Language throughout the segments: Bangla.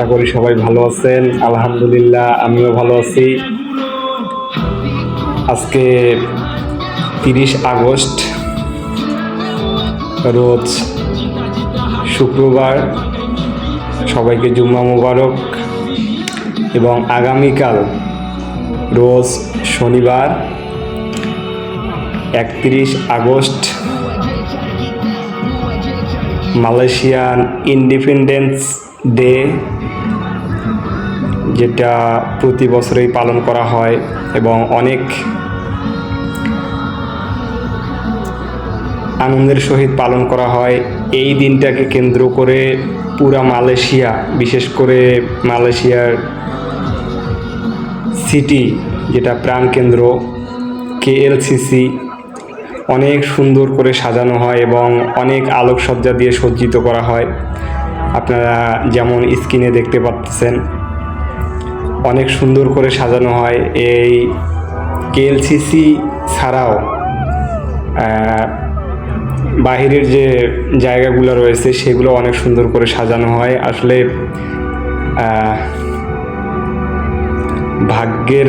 আশা করি সবাই ভালো আছেন। আলহামদুলিল্লাহ, আমিও ভালো আছি। আজকে তিরিশ আগস্ট, রোজ শুক্রবার। সবাইকে জুম্মা মোবারক। এবং আগামীকাল রোজ শনিবার, একত্রিশ আগস্ট, মালয়েশিয়ান ইন্ডিপেন্ডেন্স ডে, যেটা প্রতি বছরেই পালন করা হয় এবং অনেক আনন্দের সহিত পালন করা হয়। এই দিনটাকে কেন্দ্র করে পুরা মালয়েশিয়া, বিশেষ করে মালয়েশিয়ার সিটি, যেটা প্রাণকেন্দ্র কেএলসিসি অনেক সুন্দর করে সাজানো হয় এবং অনেক আলোকসজ্জা দিয়ে সজ্জিত করা হয়। আপনারা যেমন স্ক্রিনে দেখতে পাচ্ছেন, অনেক সুন্দর করে সাজানো হয় এই কেএলসিসি ছাড়াও। বাহিরের যে জায়গাগুলো রয়েছে, সেগুলো অনেক সুন্দর করে সাজানো হয়। আসলে ভাগ্যের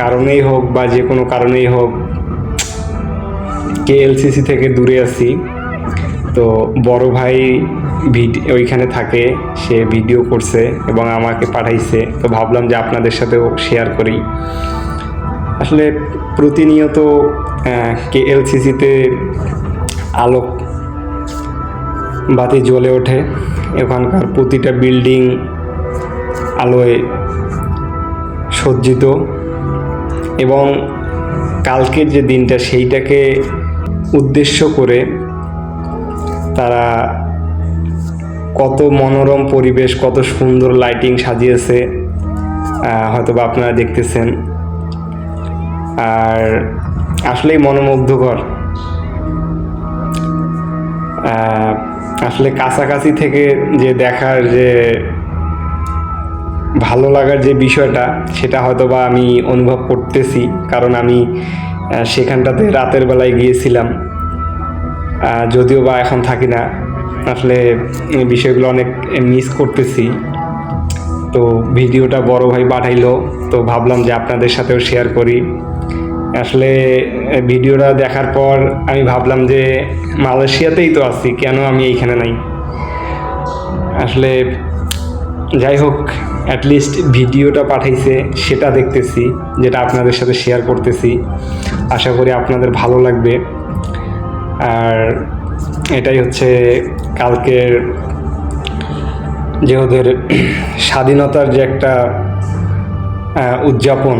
কারণেই হোক বা যে কোনো কারণেই হোক, কেএলসিসি থেকে দূরে আছি। তো বড় ভাই ওইখানে থাকে, সে ভিডিও করছে এবং আমাকে পাঠাইছে। তো ভাবলাম যে আপনাদের সাথেও শেয়ার করি। আসলে প্রতিনিয়ত কেএলসিসিতে আলোক বাতি জ্বলে ওঠে। ওখানকার প্রতিটা বিল্ডিং আলোয় সজ্জিত। এবং কালকের যে দিনটা সেইটাকে উদ্দেশ্য করে তারা কত মনোরম পরিবেশ, কত সুন্দর লাইটিং সাজিয়েছে হয়তো বা আপনারা দেখতেছেন। আর আসলেই মনোমুগ্ধকর। আসলে কাছাকাছি থেকে যে দেখার যে ভালো লাগার যে বিষয়টা, সেটা হয়তো বা আমি অনুভব করতেছি। কারণ আমি সেখানটাতে রাতের বেলায় গিয়েছিলাম। যদিও বা এখন থাকি না। আসলে এই বিষয়গুলো অনেক মিস করতেছি। তো ভিডিওটা বড় ভাই পাঠাইলো, তো ভাবলাম যে আপনাদের সাথেও শেয়ার করি। আসলে ভিডিওটা দেখার পর আমি ভাবলাম যে মালয়েশিয়াতেই তো আছি, কেন আমি এইখানে নাই? আসলে যাই হোক অ্যাটলিস্ট ভিডিওটা পাঠাইছে, সেটা দেখতেছি, যেটা আপনাদের সাথে শেয়ার করতেছি। আশা করি আপনাদের ভালো লাগবে। আর এটাই হচ্ছে কালকের যে ওদের স্বাধীনতার যে একটা উদযাপন,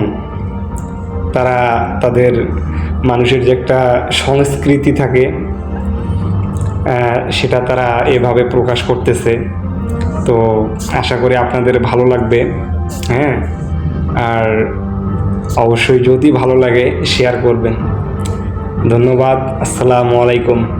তারা তাদের মানুষের যে একটা সংস্কৃতি থাকে সেটা তারা এভাবে প্রকাশ করতেছে। তো আশা করি আপনাদের ভালো লাগবে হ্যাঁ? আর অবশ্যই যদি ভালো লাগে শেয়ার করবেন। ধন্যবাদ, আসসালামু আলাইকুম।